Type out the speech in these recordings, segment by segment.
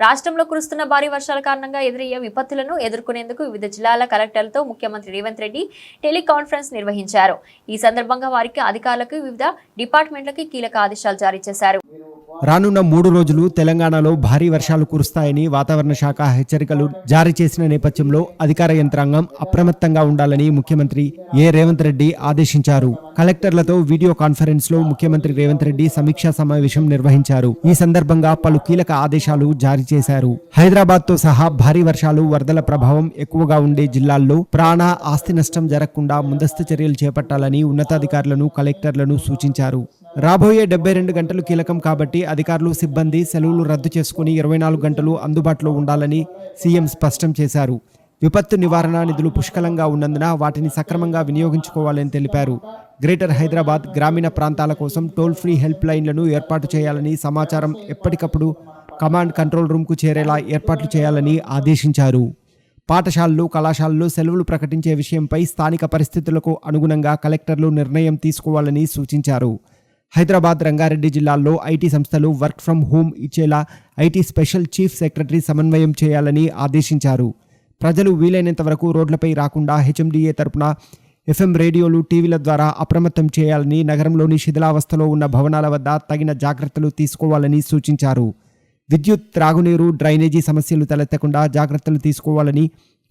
రాష్ట్రంలో కురుస్తున్న భారీ వర్షాల కారణంగా ఎదురయ్యే విపత్తులను ఎదుర్కొనేందుకు వివిధ జిల్లాల కలెక్టర్లతో ముఖ్యమంత్రి రేవంత్ రెడ్డి టెలికాన్ఫరెన్స్ నిర్వహించారు. ఈ సందర్భంగా వారికి అధికారులకు వివిధ డిపార్ట్మెంట్లకి కీలక ఆదేశాలు జారీ చేశారు. రానున్న మూడు రోజులు తెలంగాణలో భారీ వర్షాలు కురుస్తాయని వాతావరణ శాఖ హెచ్చరికలు జారీ చేసిన నేపథ్యంలో అధికార యంత్రాంగం అప్రమత్తంగా ఉండాలని ముఖ్యమంత్రి ఏ. రేవంత్ రెడ్డి ఆదేశించారు. కలెక్టర్లతో వీడియో కాన్ఫరెన్స్లో ముఖ్యమంత్రి రేవంత్ రెడ్డి సమీక్షా సమావేశం నిర్వహించారు. ఈ సందర్భంగా పలు కీలక ఆదేశాలు జారీ చేశారు. హైదరాబాద్తో సహా భారీ వర్షాలు వరదల ప్రభావం ఎక్కువగా ఉండే జిల్లాల్లో ప్రాణ ఆస్తి నష్టం జరగకుండా ముందస్తు చర్యలు చేపట్టాలని ఉన్నతాధికారులను కలెక్టర్లను సూచించారు. రాబోయే డెబ్బై రెండు గంటలు కీలకం కాబట్టి అధికారులు సిబ్బంది సెలవులు రద్దు చేసుకుని ఇరవై నాలుగు గంటలు అందుబాటులో ఉండాలని సీఎం స్పష్టం చేశారు. విపత్తు నివారణ నిధులు పుష్కలంగా ఉన్నందున వాటిని సక్రమంగా వినియోగించుకోవాలని తెలిపారు. గ్రేటర్ హైదరాబాద్ గ్రామీణ ప్రాంతాల కోసం టోల్ ఫ్రీ హెల్ప్ లైన్లను ఏర్పాటు చేయాలని సమాచారం ఎప్పటికప్పుడు కమాండ్ కంట్రోల్ రూమ్కు చేరేలా ఏర్పాట్లు చేయాలని ఆదేశించారు. పాఠశాలలు కళాశాలలు సెలవులు ప్రకటించే విషయంపై స్థానిక పరిస్థితులకు అనుగుణంగా కలెక్టర్లు నిర్ణయం తీసుకోవాలని సూచించారు. హైదరాబాద్ రంగారెడ్డి జిల్లాల్లో ఐటీ సంస్థలు వర్క్ ఫ్రం హోమ్ ఇచ్చేలా ఐటీ స్పెషల్ చీఫ్ సెక్రటరీ సమన్వయం చేయాలని ఆదేశించారు. ప్రజలు వీలైనంత వరకు రోడ్లపై రాకుండా హెచ్ఎండిఏ తరపున ఎఫ్ఎం రేడియోలు టీవీల ద్వారా అప్రమత్తం చేయాలని నగరంలోని శిథిలావస్థలో ఉన్న భవనాల వద్ద తగిన జాగ్రత్తలు తీసుకోవాలని సూచించారు. విద్యుత్ త్రాగునీరు డ్రైనేజీ సమస్యలు తలెత్తకుండా జాగ్రత్తలు తీసుకోవాలని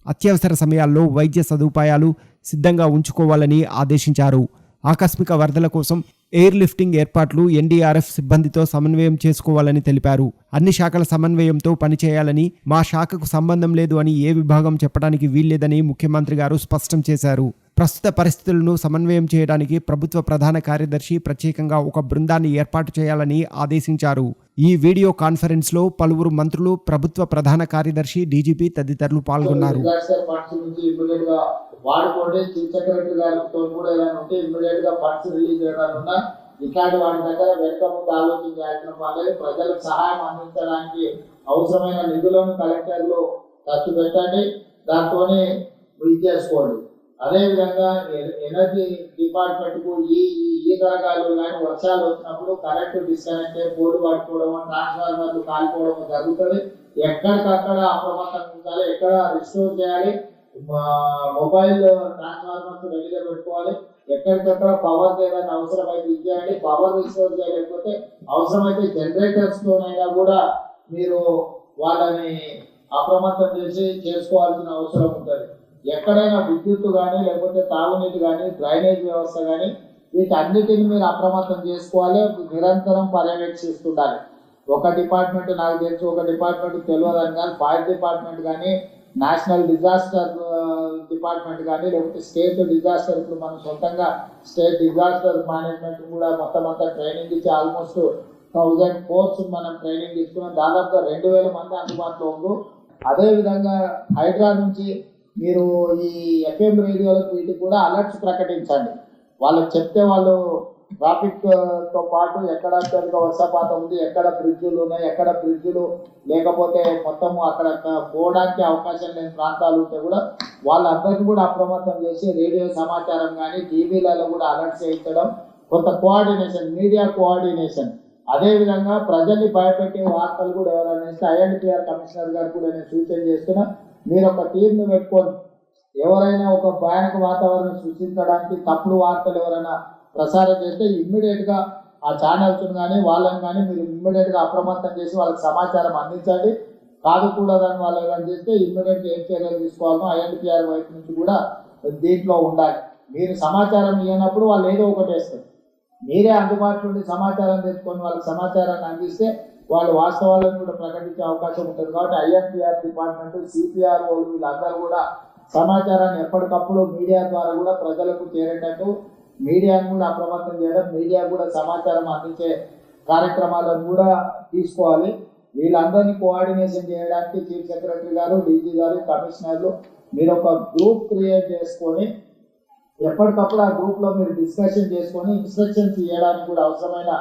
అత్యవసర సమయాల్లో వైద్య సదుపాయాలు సిద్ధంగా ఉంచుకోవాలని ఆదేశించారు. ఆకస్మిక వరదల కోసం ఎయిర్ లిఫ్టింగ్ ఏర్పాట్లు ఎన్డీఆర్ఎఫ్ సిబ్బందితో సమన్వయం చేసుకోవాలని తెలిపారు. అన్ని శాఖల సమన్వయంతో పనిచేయాలని మా శాఖకు సంబంధం లేదు అని ఏ విభాగం చెప్పడానికి వీల్లేదని ముఖ్యమంత్రి గారు స్పష్టం చేశారు. ప్రస్తుత పరిస్థితులను సమన్వయం చేయడానికి ప్రభుత్వ ప్రధాన కార్యదర్శి ప్రత్యేకంగా ఒక బృందాన్ని ఏర్పాటు చేయాలని ఆదేశించారు. ఈ వీడియో కాన్ఫరెన్స్లో పలువురు మంత్రులు ప్రభుత్వ ప్రధాన కార్యదర్శి డీజీపీ తదితరులు పాల్గొన్నారు. వాడుకోండి చీఫ్ సెక్రటరీ గారితో కూడా ఏదైనా ఉంటే ఇమ్మీడియట్గా ఫండ్స్ రిలీజ్ చేయడానున్నా ఇట్లాంటి వాటి దగ్గర వెనుక ముందు ఆలోచన చేయాల్సిన వాళ్ళే ప్రజలకు సహాయం అందించడానికి అవసరమైన నిధులను కలెక్టర్లు ఖర్చు పెట్టండి. దాంతోనే బిల్ చేసుకోండి. అదేవిధంగా ఎనర్జీ డిపార్ట్మెంట్కు ఈ ఈ రకాలు కానీ వర్షాలు వచ్చినప్పుడు కరెంట్ డిస్కనెక్ట్ అయ్యి పోలు పట్టుకోవడం ట్రాన్స్ఫార్మర్లు కాలిపోవడం జరుగుతుంది. ఎక్కడికక్కడ అప్రమత్తంగా ఉండాలి ఎక్కడ రిస్టోర్ చేయాలి మొబైల్ ట్రాన్స్ఫార్మర్స్ రెడీగా పెట్టుకోవాలి. ఎక్కడికక్కడ పవర్ ఏదైనా అవసరమైతే ఇచ్చేయండి పవర్ రిసోర్స్ లేకపోతే అవసరమైతే జనరేటర్స్ తోనైనా కూడా మీరు వాళ్ళని అప్రమత్తం చేసి చేసుకోవాల్సిన అవసరం ఉంటుంది. ఎక్కడైనా విద్యుత్ కానీ లేకపోతే తాగునీటి కానీ డ్రైనేజ్ వ్యవస్థ కానీ వీటన్నిటిని మీరు అప్రమత్తం చేసుకోవాలి. నిరంతరం పర్యవేక్షిస్తుండాలి. ఒక డిపార్ట్మెంట్ నాకు తెలుసు ఒక డిపార్ట్మెంట్ తెలియదని కానీ ఫైర్ డిపార్ట్మెంట్ కానీ నేషనల్ డిజాస్టర్ డిపార్ట్మెంట్ కానీ లేకపోతే స్టేట్ డిజాస్టర్ ఇప్పుడు మనం సొంతంగా స్టేట్ డిజాస్టర్ మేనేజ్మెంట్ కూడా మొత్తం అంతా ట్రైనింగ్ ఇచ్చి ఆల్మోస్ట్ థౌజండ్ కోర్స్ మనం ట్రైనింగ్ తీసుకున్నాం. దాదాపుగా రెండు వేల మంది అందుబాటులో ఉండు అదేవిధంగా హైడ్రా నుంచి మీరు ఈ ఎఫ్ఎం రేడియోలకు వీటికి కూడా అలర్ట్స్ ప్రకటించండి. వాళ్ళకి చెప్తే వాళ్ళు ట్రాఫిక్తో పాటు ఎక్కడ అత్యధిక వర్షపాతం ఉంది ఎక్కడ బ్రిడ్జులు ఉన్నాయి ఎక్కడ బ్రిడ్జులు లేకపోతే మొత్తం అక్కడ పోవడానికి అవకాశం లేని ప్రాంతాలు ఉంటే కూడా వాళ్ళందరికీ కూడా అప్రమత్తం చేసి రేడియో సమాచారం కానీ టీవీలలో కూడా అలర్ట్ చేయించడం కొంత కోఆర్డినేషన్ మీడియా కోఆర్డినేషన్ అదేవిధంగా ప్రజల్ని భయపెట్టే వార్తలు కూడా ఎవరైనా ఇస్తే ఐఎన్టీఆర్ కమిషనర్ గారు కూడా నేను సూచన చేస్తున్నా మీరు ఒక టీంను పెట్టుకొని ఎవరైనా ఒక భయానక వాతావరణం సృష్టించడానికి తప్పుడు వార్తలు ఎవరైనా ప్రసారం చేస్తే ఇమ్మీడియట్గా ఆ ఛానల్స్ కానీ వాళ్ళని కానీ మీరు ఇమ్మీడియట్గా అప్రమత్తం చేసి వాళ్ళకి సమాచారం అందించండి. కాదుకూడదని వాళ్ళు ఏదైనా చేస్తే ఇమ్మీడియట్గా ఏం చర్యలు తీసుకోవాలో ఐఎన్టీఆర్ వైపు నుంచి కూడా దీంట్లో ఉండాలి. మీరు సమాచారం ఇవ్వనప్పుడు వాళ్ళు ఏదో ఒకటి వేస్తారు. మీరే అందుబాటులో ఉండి సమాచారం తెచ్చుకొని వాళ్ళకి సమాచారాన్ని అందిస్తే వాళ్ళు వాస్తవాలను కూడా ప్రకటించే అవకాశం ఉంటుంది కాబట్టి ఐఎన్టీఆర్ డిపార్ట్మెంట్ సిపిఆర్ వీళ్ళందరూ కూడా సమాచారాన్ని ఎప్పటికప్పుడు మీడియా ద్వారా కూడా ప్రజలకు చేరేటట్టు మీడియాను కూడా అప్రమత్తం చేయడం మీడియా కూడా సమాచారం అందించే కార్యక్రమాలను కూడా తీసుకోవాలి. వీళ్ళందరినీ కోఆర్డినేషన్ చేయడానికి చీఫ్ సెక్రటరీ గారు డీజీ గారు కమిషనర్లు మీరు ఒక గ్రూప్ క్రియేట్ చేసుకొని ఎప్పటికప్పుడు ఆ గ్రూప్లో మీరు డిస్కషన్ చేసుకొని ఇన్స్ట్రక్షన్స్ ఇవ్వడానికి కూడా అవసరమైన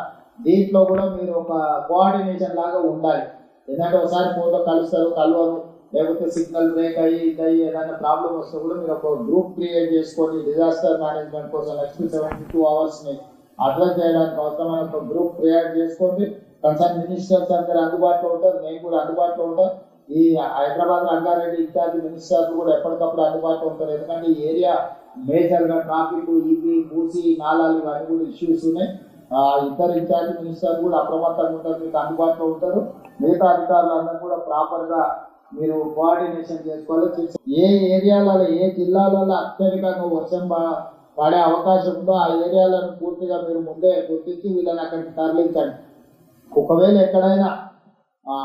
దీంట్లో కూడా మీరు ఒక కోఆర్డినేషన్ లాగా ఉండాలి. ఎందుకంటే ఒకసారి ఫోటో కలుస్తారు కలవరు. లేకపోతే సిగ్నల్ బ్రేక్ అయ్యి ఇది అయ్యి ఏదైనా ప్రాబ్లం వస్తే కూడా మీరు ఒక గ్రూప్ క్రియేట్ చేసుకొని డిజాస్టర్ మేనేజ్మెంట్ కోసం నెక్స్ట్ సెవెంటీ టూ అవర్స్ని అడ్రస్ చేయడానికి అవసరమైన ఒక గ్రూప్ క్రియేట్ చేసుకోండి. కన్సర్న్ మినిస్టర్స్ అందరు అందుబాటులో ఉంటారు. నేను కూడా అందుబాటులో ఉంటాను ఈ హైదరాబాద్ రంగారెడ్డి ఇత్యాది మినిస్టర్లు కూడా ఎప్పటికప్పుడు అందుబాటులో ఉంటారు. ఎందుకంటే ఈ ఏరియా మేజర్గా ట్రాఫిక్ ఇవి మూసి నాళాలు ఇవన్నీ కూడా ఇష్యూస్ ఉన్నాయి. ఇతర ఇద్దరు ఇన్ఛార్జ్ మినిస్టర్ కూడా అప్రమత్తంగా ఉంటారు. మీకు అందుబాటులో ఉంటారు. మిగతా అధికారులు అందరూ కూడా ప్రాపర్గా మీరు కోఆర్డినేషన్ చేసుకోవాలి ఏ ఏరియాలలో ఏ జిల్లాలలో అత్యధికంగా వర్షం పడే అవకాశం ఉందో ఆ ఏరియాలను పూర్తిగా మీరు ముందే గుర్తించి వీళ్ళని అక్కడికి తరలించండి. ఒకవేళ ఎక్కడైనా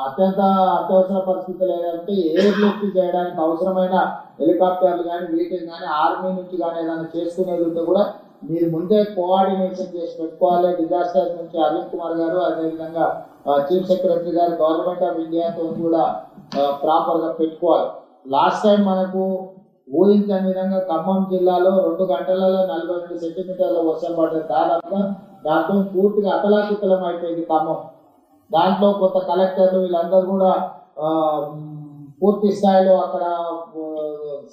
అత్యంత అత్యవసర పరిస్థితులు ఏదంటే ఎయిర్ లిఫ్ట్ చేయడానికి అవసరమైన హెలికాప్టర్లు కానీ వీటిని కానీ ఆర్మీ నుంచి కానీ ఏదైనా చేసుకునేది ఉంటే కూడా మీరు ముందే కోఆర్డినేషన్ చేసి పెట్టుకోవాలి. డిజాస్టర్ నుంచి అరుణ్ కుమార్ గారు అదేవిధంగా chief secretary garu government of ఇండియాతో కూడా ప్రాపర్గా పెట్టుకోవాలి. లాస్ట్ టైం మనకు ఊహించని విధంగా ఖమ్మం జిల్లాలో రెండు గంటలలో నలభై రెండు సెంటీమీటర్ల వర్షం పడ్డది దాదాపుగా దాంతో పూర్తిగా అతలాకుతలం అయిపోయింది ఖమ్మం. దాంట్లో కొత్త కలెక్టర్లు వీళ్ళందరూ కూడా పూర్తి స్థాయిలో అక్కడ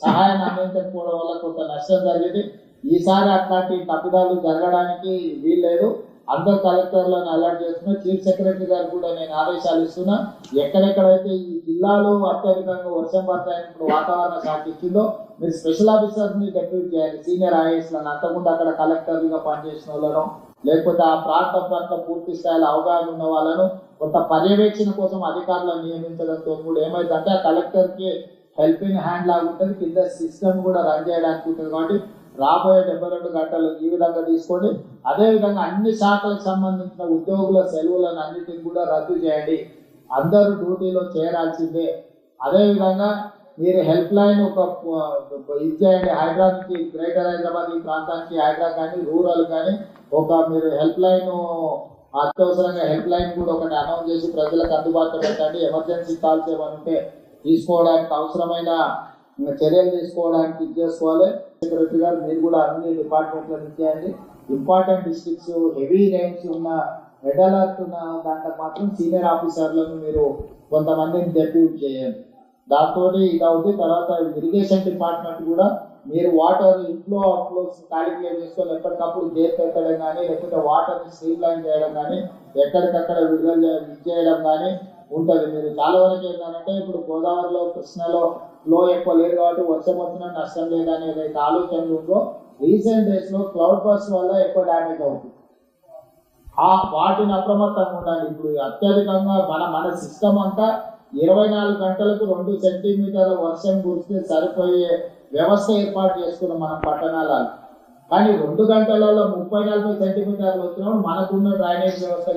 సహాయాన్ని అందించకపోవడం వల్ల కొంత నష్టం జరిగింది. ఈసారి అట్లాంటి తప్పిదాలు జరగడానికి వీల్లేదు. అందరు కలెక్టర్లను అలర్ట్ చేస్తున్నా. చీఫ్ సెక్రటరీ గారు కూడా నేను ఆదేశాలు ఇస్తున్నా. ఎక్కడెక్కడైతే ఈ జిల్లాలో అత్యధికంగా వర్షం పడతాయని ఇప్పుడు వాతావరణ శాఖ ఇచ్చిందో మీరు స్పెషల్ ఆఫీసర్స్ని డెప్యూట్ చేయాలి సీనియర్ ఐఏఎస్లను లను అక్కడ కలెక్టర్లుగా పనిచేసిన వాళ్ళను లేకపోతే ఆ ప్రాంతం పట్ల పూర్తి స్థాయిలో అవగాహన ఉన్న వాళ్ళను కొంత పర్యవేక్షణ కోసం అధికారులను నియమించడంతో కూడా ఏమైందంటే ఆ కలెక్టర్కి హెల్పింగ్ హ్యాండ్ లాగా ఉంటుంది. కింద సిస్టమ్ కూడా రన్ చేయడానికి ఉంటుంది కాబట్టి రాబోయే డెబ్బై రెండు గంటలు ఈ విధంగా తీసుకోండి. అదేవిధంగా అన్ని శాఖలకు సంబంధించిన ఉద్యోగుల సెలవులను అన్నిటిని కూడా రద్దు చేయండి. అందరూ డ్యూటీలో చేరాల్సిందే. అదేవిధంగా మీరు హెల్ప్ లైన్ ఒక ఇది చేయండి. హైదరాబాద్కి గ్రేటర్ హైదరాబాద్ ఈ ప్రాంతానికి హైదరాబాద్ కానీ రూరల్ కానీ ఒక మీరు హెల్ప్ లైన్ అత్యవసరంగా హెల్ప్ లైన్ కూడా ఒకటి అనౌన్స్ చేసి ప్రజలకు అందుబాటులో పెట్టండి. ఎమర్జెన్సీ కాల్స్ ఏమైనా ఉంటే తీసుకోవడానికి అవసరమైన చర్యలు తీసుకోవడానికి ఇది చేసుకోవాలి సెక్రటరీ గారు మీరు కూడా అన్ని డిపార్ట్మెంట్లను ఇచ్చేయండి ఇంపార్టెంట్ డిస్ట్రిక్ట్స్ హెవీ రేంజ్ ఉన్న రెడ్ అలర్ట్ ఉన్న దాంట్లో మాత్రం సీనియర్ ఆఫీసర్లను మీరు కొంతమందిని డెప్యూట్ చేయండి. దాంతో ఇది అవుతుంది తర్వాత ఇరిగేషన్ డిపార్ట్మెంట్ కూడా మీరు వాటర్ ఇన్ఫ్లో అవుట్ఫ్లోస్ క్యాలిక్యులేట్ చేసుకొని ఎప్పటికప్పుడు గేట్ పెట్టడం కానీ లేకపోతే వాటర్ స్ట్రీమ్ లైన్ చేయడం కానీ ఎక్కడికక్కడ విడుదల చే- చేయడం కానీ ఉంటుంది. మీరు చాలా వరకు ఏంటంటే ఇప్పుడు గోదావరిలో కృష్ణలో ఫ్లో ఎక్కువ లేదు కాబట్టి వర్షం వచ్చినా నష్టం లేదని ఏదైతే ఆలోచనలు ఉందో రీసెంట్ డేస్లో క్లౌడ్ బస్ వల్ల ఎక్కువ డ్యామేజ్ అవుతుంది. ఆ వాటిని అప్రమత్తంగా ఉండాలి. ఇప్పుడు అత్యధికంగా మన మన సిస్టమ్ అంతా ఇరవై నాలుగు గంటలకు రెండు సెంటీమీటర్ల వర్షం కురిస్తే సరిపోయే వ్యవస్థ ఏర్పాటు చేసుకున్నాం మనం పట్టణాలలో. కానీ రెండు గంటలలో ముప్పై నలభై సెంటీమీటర్లు వచ్చినప్పుడు మనకున్న డ్రైనేజ్ వ్యవస్థ